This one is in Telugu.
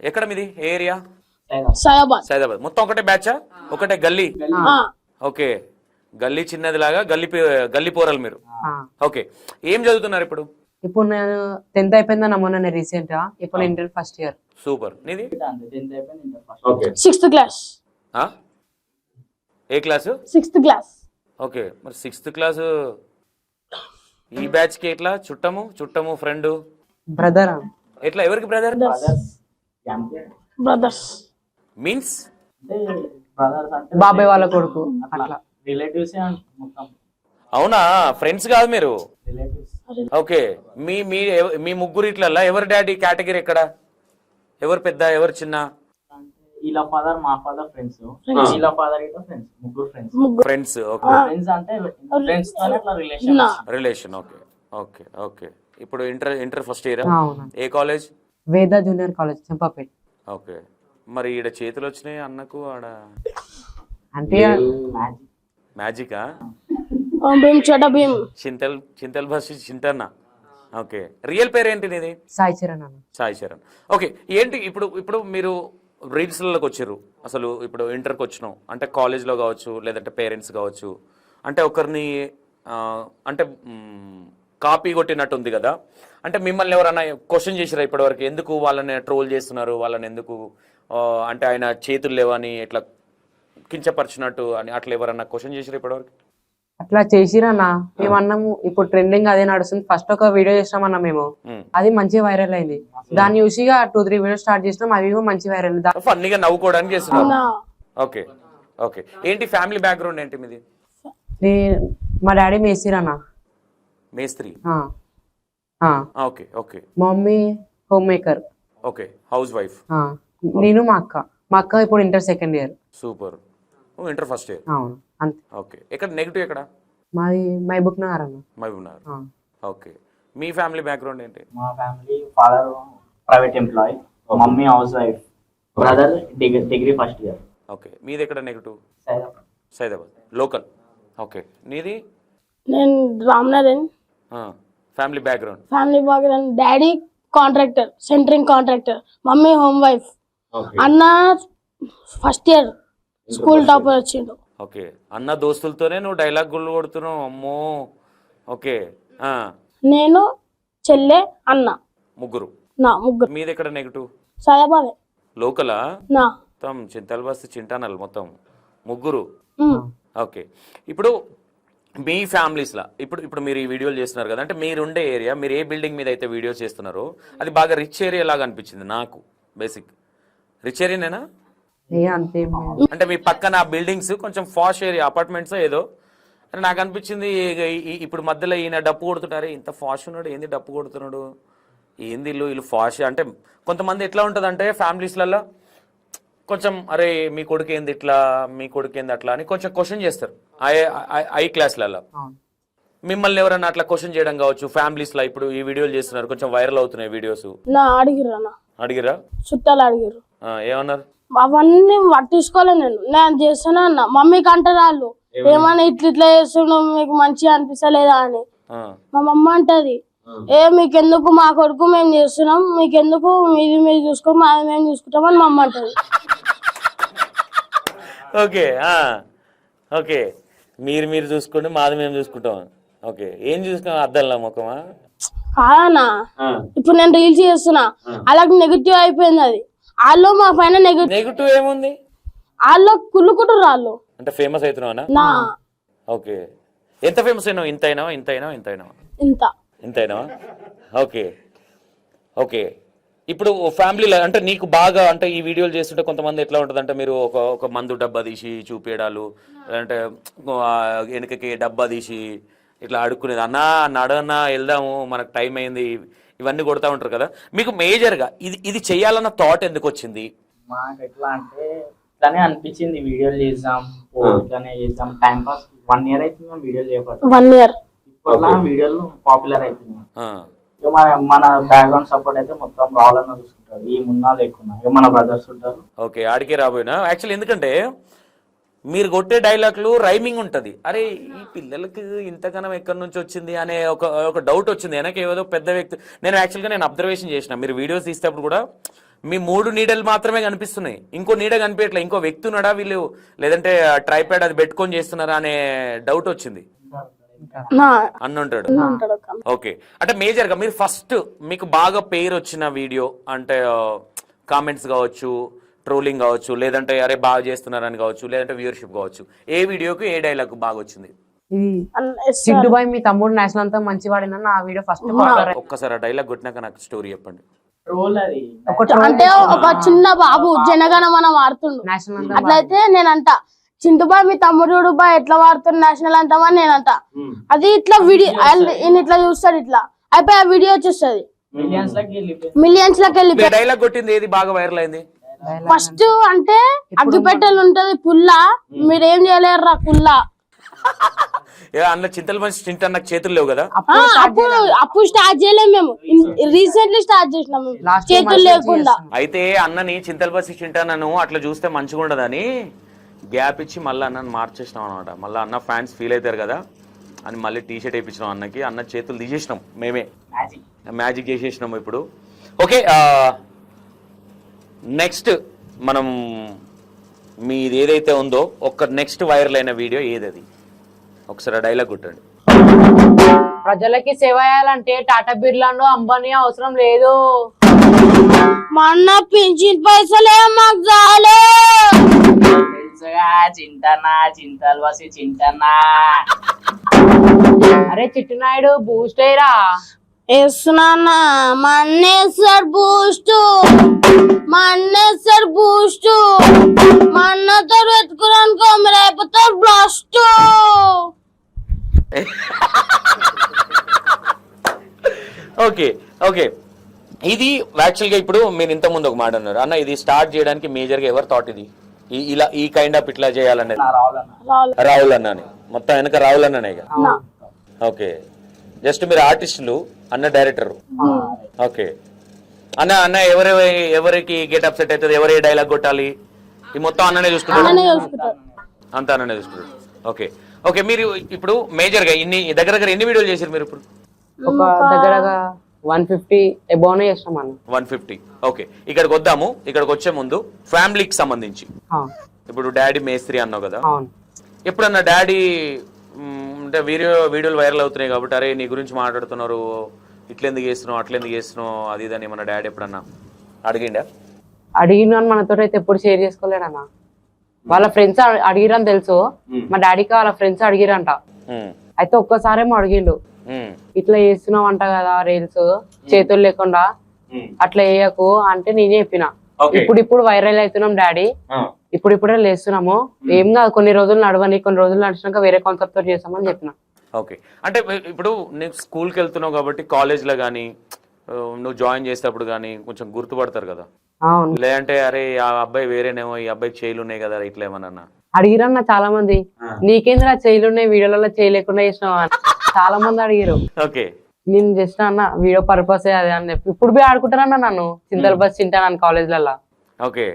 ఎక్కడ మీది ఏ ఏరియా? సైదాబాద్. సైదాబాద్. మొత్తం ఒకటే బ్యాచా? ఒకటే గల్లీ? ఆ, ఓకే. గల్లీ చిన్నది లాగా గల్లీ గల్లీ పోరలు మీరు. ఆ. ఓకే. ఏం చదువుతున్నారు ఇప్పుడు? ఇప్పుడు నేను టెన్త్ అయిపోయిందన్న మొన్న రీసెంట్గా ఇప్పుడు ఇంటర్ ఫస్ట్ ఇయర్. సూపర్. నీది? ఓకే. Sixth class? ఏ క్లాసు? Sixth class. ఓకే. మరి సిక్స్త్ క్లాసు ఈ బ్యాచ్కి ఎట్లా? చుట్టము? చుట్టము ఫ్రెండ్? బ్రదర్? ఎట్లా? ఎవరికి బ్రదర్? బ్రదర్స్ మీన్స్ బాబాయ్ వాళ్ళ కొడుకు. అట్లా. రిలేటివ్స్ మొత్తం. అవునా? ఫ్రెండ్స్ కాదు మీరు? రిలేటివ్స్ ఓకే మీ మీ మీ ముగ్గురు ఇట్లల్లా ఎవరి డాడీ కేటగిరీ ఎక్కడ? ఎవరు పెద్ద ఎవరు చిన్న? అంటే వీళ్ళ ఫాదర్ మా ఫాదర్ ఫ్రెండ్స్ వీళ్ళ ఫాదర్ ఇట్లా ఫ్రెండ్స్ ముగ్గురు ఫ్రెండ్స్ ముగ్గురు. ఫ్రెండ్స్ ఓకే ఫ్రెండ్స్ అంటే ఫ్రెండ్స్తో అట్లా relation relation okay okay okay ఇప్పుడు ఇంటర్ ఇంటర్ ఫస్ట్ ఇయర్ అవును ఏ college Veda junior college Champapet. Okay. మరి ఈడ చేతులు వచ్చినాయి అన్నకు ఆడ? అంటే మ్యాజికా? ఆ, Bheem Chhota Bheem. Chintal Chintal bus చింతన్న. Okay. Real పేరు ఏంటి నీది? సాయి చరణ్ అన్న. సాయి చరణ్. ఓకే ఏంటి ఇప్పుడు ఇప్పుడు మీరు రీల్స్లలోకి వచ్చారు. అసలు ఇప్పుడు ఇంటర్కి వచ్చినాం. అంటే కాలేజ్లో కావచ్చు లేదంటే పేరెంట్స్ కావచ్చు. అంటే ఒకరిని అంటే కాపీ కొట్టినట్టు ఉంది కదా. అంటే మిమ్మల్ని ఎవరైనా క్వశ్చన్ చేసిరా ఇప్పటివరకు? ఎందుకు వాళ్ళని ట్రోల్ చేస్తున్నారు? వాళ్ళని ఎందుకు అంటే ఆయన చేతులు లేవని ఇట్లా కించపరిచినట్టు అని అట్లా ఎవరన్నా క్వశ్చన్ చేసిరా ఇప్పటివరకు? అట్లా చేసిరన్న మేము అన్నాము ఇప్పుడు ట్రెండింగ్ అదే నడుస్తుంది. ఫస్ట్ ఒక వీడియో చేసినామన్నా మేము. మ్మ్. అది మంచి వైరల్ అయింది. దాన్ని చూసి టూ త్రీ వీడియోస్ స్టార్ట్ చేసినాం. అవి కూడా మంచి వైరల్ ఫన్నీగా నవ్వుకోవడానికి చేస్తున్నారు. నా ఓకే. ఓకే. ఏంటి ఫ్యామిలీ బ్యాక్గ్రౌండ్ ఏంటి మీది? మా డాడీ మేసిరన్న మేస్త్రి. Okay okay. మా mummy home maker okay house wife. నేను మా అక్క. మా అక్క ఇప్పుడు inter second year. Super. Inter first year. అవును అంతే. ఓకే ఎక్కడ నెగిటివ్ ఎక్కడ? మాది మహబూబ్ నగర్ అన్న. మహబూబ్ నగర్. ఓకే. మీ ఫ్యామిలీ బ్యాక్గ్రౌండ్ ఏంటి? మా family father private employee mummy house wife brother degree degree first year. Okay మీది ఎక్కడ నెగిటివ్? సైదాబాద్. లోకల్. ఓకే నీది? నేను Ramnathan family background family background daddy contractor centring contractor mummy home wife అన్న ఫస్ట్ ఇయర్ స్కూల్ టాపర్ వచ్చిండు. ఓకే అన్న దోస్తులతోనే నువ్వు డైలాగ్ గుళ్ళు కొడుతున్నావు? అమ్మో. ఓకే ఆ, నేను చెల్లె అన్న. ముగ్గురు. నా ముగ్గురు. మీది ఎక్కడ నెగిటివ్ సైదాబాదే. లోకలా? నా. మొత్తం చింతల బస్తి చింటానల్ మొత్తం. ముగ్గురు? ఉమ్. ఓకే ఇప్పుడు మీ ఫ్యామిలీస్లా ఇప్పుడు ఇప్పుడు మీరు ఈ వీడియోలు చేస్తున్నారు కదా అంటే మీరు ఉండే ఏరియా మీరు ఏ బిల్డింగ్ మీద అయితే వీడియోస్ చేస్తున్నారో అది బాగా రిచ్ ఏరియా లాగా అనిపించింది నాకు బేసిక్ రిచ్ ఏరియానేనా. అంటే మీ పక్కన బిల్డింగ్స్ కొంచెం ఫాష్ ఏరియా అపార్ట్మెంట్స్ ఏదో. నాకు అనిపించింది ఇప్పుడు మధ్యలో ఈయన డప్పు కొడుతుంటారు ఇంత ఫాష్ ఉన్నాడు ఏంది డప్పు కొడుతున్నాడు? ఏంది ఇల్లు వీళ్ళు ఫాష్ అంటే కొంతమంది ఎట్లా ఉంటుందంటే ఫ్యామిలీస్లలో కొంచెం అరే మీ కొడుకు ఏంది ఇట్లా మీ కొడుకు ఏంది అట్లా అని కొంచెం క్వశ్చన్ చేస్తారు. ఐ క్లాస్లలో మిమ్మల్ని ఎవరైనా అట్లా క్వశ్చన్ చేయడం కావచ్చు ఫ్యామిలీస్లో ఇప్పుడు ఈ వీడియోలు చేస్తున్నారు కొంచెం వైరల్ అవుతున్నాయి వీడియోస్. నా అడిగిర్రు అన్న. అడిగిరా చుట్టాలు అడిగిర్రు. ఆ, ఏమన్నారు? అవన్నీ పట్టించుకోలే నేను. నేను చేస్తానే అన్న. మమ్మీకి అంటారు వాళ్ళు ఏమన్నా ఇట్లా ఇట్లా చేస్తున్నావు మీకు మంచిగా అనిపిస్తలేదా అని. మా మమ్మ అంటది ఏ మీకెందుకు మా కొడుకు మేము చేస్తున్నాం మీకెందుకు మీది మీరు చూసుకో మాది మేము చూసుకుంటాం అని మా అమ్మ అంటది. ఓకే ఆ, ఓకే. మీరు మీరు చూసుకోండి మాది మేము చూసుకుంటాం. ఓకే. ఏం చూసుకున్నాం అద్దంలో ముఖమా? కాదన్నా. ఇప్పుడు నేను రీల్స్ చేస్తున్నా. అలాగే నెగిటివ్ అయిపోయింది అది. వాళ్ళు మా పైన నెగిటివ్ నెగిటివ్ ఏముంది? వాళ్ళు కుళ్ళుకుంటారు వాళ్ళు. అంటే ఫేమస్ అవుతున్నావా ఓకే. ఎంత ఫేమస్ అయినావు? ఇంత అయినావా? ఇంత అయినావా? ఇంత అయినావా? ఇంత. ఇంత అయినావా? ఓకే. ఓకే. ఇప్పుడు ఫ్యామిలీలో అంటే నీకు బాగా అంటే ఈ వీడియోలు చేస్తుంటే కొంతమంది ఎట్లా ఉంటుంది అంటే మీరు ఒక ఒక మందు డబ్బా తీసి చూపించడాలు అంటే వెనుకకి డబ్బా తీసి ఇట్లా అడుక్కునేది. అన్నా నడన్నా వెళ్దాము మనకు టైం అయింది. ఇవన్నీ కొడతా ఉంటారు కదా. మీకు మేజర్గా ఇది ఇది చేయాలన్న థాట్ ఎందుకు వచ్చింది? మాకు ఎట్లా అంటే ఇట్లానే అనిపించింది. వీడియోలు చేద్దాం ఓ ఇట్లానే చేద్దాం. టైం పాస్ వన్ ఇయర్ అయితే వీడియోలు చేయబట్టి వన్ ఇయర్ ఇప్పట్లో వీడియోలు పాపులర్ అవుతున్నాయి మన మన బ్యాక్గ్రౌండ్ సపోర్ట్ అయితే మొత్తం రావాలన్న చూసుకుంటారు. ఈ మున్నా లేకున్నా. ఇక మన బ్రదర్స్ ఉంటారు. ఓకే ఆడికే రాబోయినా? యాక్చువల్లీ ఎందుకంటే మీరు కొట్టే డైలాగ్లు రైమింగ్ ఉంటది. అరే ఈ పిల్లలకి ఇంతగానం ఎక్కడి నుంచి వచ్చింది అనే ఒక ఒక డౌట్ వచ్చింది. వెనక ఏదో పెద్ద వ్యక్తి నేను యాక్చువల్గా నేను అబ్జర్వేషన్ చేసిన. మీరు వీడియోస్ తీసేటప్పుడు కూడా మీ మూడు నీడలు మాత్రమే కనిపిస్తున్నాయి. ఇంకో నీడ కనిపించట్లే. ఇంకో వ్యక్తి ఉన్నాడా వీళ్ళు? లేదంటే ట్రైప్యాడ్ అది పెట్టుకొని చేస్తున్నారా అనే డౌట్ వచ్చింది. అన్న ఉంటాడు. ఓకే. అంటే మేజర్గా మీరు ఫస్ట్ మీకు బాగా పేరు వచ్చిన వీడియో అంటే కామెంట్స్ కావచ్చు ట్రోలింగ్ కావచ్చు లేదంటే అరే బాగా చేస్తున్నారని కావచ్చు లేదంటే వ్యూవర్షిప్ కావచ్చు ఏ వీడియోకి ఏ డైలాగ్ బాగా వచ్చింది? చింటు బాయ్ మీ తమ్ముడు నేషనల్ అంతా మంచి వాడిన? నా వీడియో ఫస్ట్ ఒక్కసారి ఆ డైలాగ్ కొట్టినాక నాకు స్టోరీ చెప్పండి. అంటే ఒక చిన్న బాబు జనగణమన వాడుతుండు. నేషనల్ అంతా అట్లయితే నేనంట చింటుబాయ్ మీ తమ్ముడు బాయ్ ఎట్లా వాడుతుంది నేషనల్ అంటామని నేనంట. అది ఇట్లా వీడియో ఇట్లా చూస్తాడు ఇట్లా. అయిపోయి ఆ వీడియో వచ్చేస్తుంది మిలియన్స్ లకి డైలాగ్ కొట్టింది ఏది? బాగా వైరల్ అయింది. ఫస్ట్ అంటే అగ్గిపెట్టెలు ఉంటది పుల్ల. మీరేం చేయలేరు పుల్ల. ఏ అన్న చింతలు మంచి చింత నాకు చేతులు లేవు కదా? అప్పుడు అప్పుడు స్టార్ట్ చేయలేము మేము. రీసెంట్లీ స్టార్ట్ చేసినాం మేము. Last time చేతులు లేకుండా. అయితే అన్నని చింతలు బసి చింటానను అట్లా చూస్తే మంచిగా ఉండదని గ్యాప్ ఇచ్చి మళ్ళీ అన్నని మార్చేసినాం అనమాట మళ్ళీ అన్న ఫ్యాన్స్ ఫీల్ అవుతారు కదా? అని మళ్ళీ టీ షర్ట్ వేయించినాం అన్నకి. అన్న చేతులు తీసేసినాం మేమే. మ్యాజిక్ మ్యాజిక్ చేసేసినాము ఇప్పుడు. ఓకే నెక్స్ట్ మనం మీది ఏదైతే ఉందో ఒక నెక్స్ట్ వైరల్ అయిన వీడియో ఏదది? ఒకసారి డైలాగ్ కొట్టండి. ప్రజలకి సేవ చేయాలంటే టాటా బిర్లాను అంబానీ అవసరం లేదు. మా అన్న పెంచిన పైసలే మాకు చాలే. తెలుసుగా చింతనా చింతలు వసి చింతనా. అరే చిట్టునాయుడు బూస్ట్ అయ్యరా వేస్తున్నా మా అన్నే సార్ బూస్ట్ మా అన్నే సార్ బూస్ట్ మా అన్నతో పెట్టుకున్నానుకో మీరు అయిపోతారు బ్లాస్ట్ ఓకే ఓకే. ఇది యాక్చువల్గా ఇప్పుడు మీరు ఇంత ముందు ఒక మాట అన్నారు. అన్న ఇది స్టార్ట్ చేయడానికి మేజర్గా ఎవరు థాట్ ఇది? ఈ- ఇలా ఈ కైండ్ ఆఫ్ ఇట్లా చేయాలనేది. రావాలి రాహుల్ అన్నని. మొత్తం వెనక రాహుల్ అన్ననే ఇక. నా. ఓకే. జస్ట్ మీరు ఆర్టిస్టులు అన్న డైరెక్టర్ ఓకే. అన్న అన్న ఎవరి ఎవరికి గెటప్ సెట్ అవుతుంది ఎవరి డైలాగ్ కొట్టాలి? ఈ మొత్తం అన్ననే చూసుకుంటాడు. చూసుకుంటారు అంతా అన్ననే చూసుకుంటాడు. ఓకే. ఓకే మీరు ఇప్పుడు మేజర్గా ఇన్ని దగ్గర దగ్గర ఎన్ని వీడియోలు చేశారు మీరు ఇప్పుడు? ఒక దగ్గరగా వన్ ఫిఫ్టీ ఎబోనే చేస్తాం అన్న. One fifty. ఓకే. ఇక్కడికి వద్దాము. ఇక్కడికి వచ్చే ముందు ఫ్యామిలీకి సంబంధించి. ఇప్పుడు డాడీ మేస్త్రి అన్నావు కదా. అవును. ఎప్పుడన్నా డాడీ అంటే వీడియో వీడియోలు వైరల్ అవుతున్నాయి కాబట్టి అరే నీ గురించి మాట్లాడుతున్నారు ఇట్లెందుకు చేస్తున్నావు అట్లెందుకు చేస్తున్నావు అది ఇదని మన డాడీ ఎప్పుడన్నా అడిగిండా? అడిగిన మనతో అయితే ఎప్పుడు షేర్ చేసుకోలేడన్న వాళ్ళ ఫ్రెండ్స్ అడిగిరని తెలుసు. మా. డాడీకి వాళ్ళ ఫ్రెండ్స్ అడిగిరంట. అయితే ఒక్కసారేమో అడిగిండు. ఇట్లా చేస్తున్నావు అంట కదా రీల్స్ చేతులు లేకుండా అట్లా వేయకు అంటే నేనే చెప్పిన. ఇప్పుడు ఇప్పుడు వైరల్ అవుతున్నాం డాడీ. ఇప్పుడు ఇప్పుడే లేస్తున్నాము. ఏం కాదు కొన్ని రోజులు నడవని కొన్ని రోజులు నడిచినాక వేరే కాన్సెప్ట్తో చేస్తామని చెప్పిన. ఓకే. అంటే ఇప్పుడు నీకు స్కూల్కి వెళ్తున్నావు కాబట్టి కాలేజ్లో కానీ నువ్వు జాయిన్ చేసేటప్పుడు కానీ కొంచెం గుర్తుపడతారు కదా. లేదంటే అరే ఆ అబ్బాయి వేరేనేమో ఈ అబ్బాయికి చేయలు ఉన్నాయి కదా ఇట్లా ఏమన్నా అడిగిరన్న చాలా మంది నీకేంద్రా చేయలున్నాయి వీడియోలలో చేయలేకుండా చేసినావా. చాలా మంది అడిగారు ఓకే. నేను చేసిన అన్న వీడియో పర్పస్ అదే అని చెప్పి. ఇప్పుడు పోయి ఆడుకుంటారన్న నన్ను. చింతల బస్ తింటాను కాలేజ్లలో ఓకే.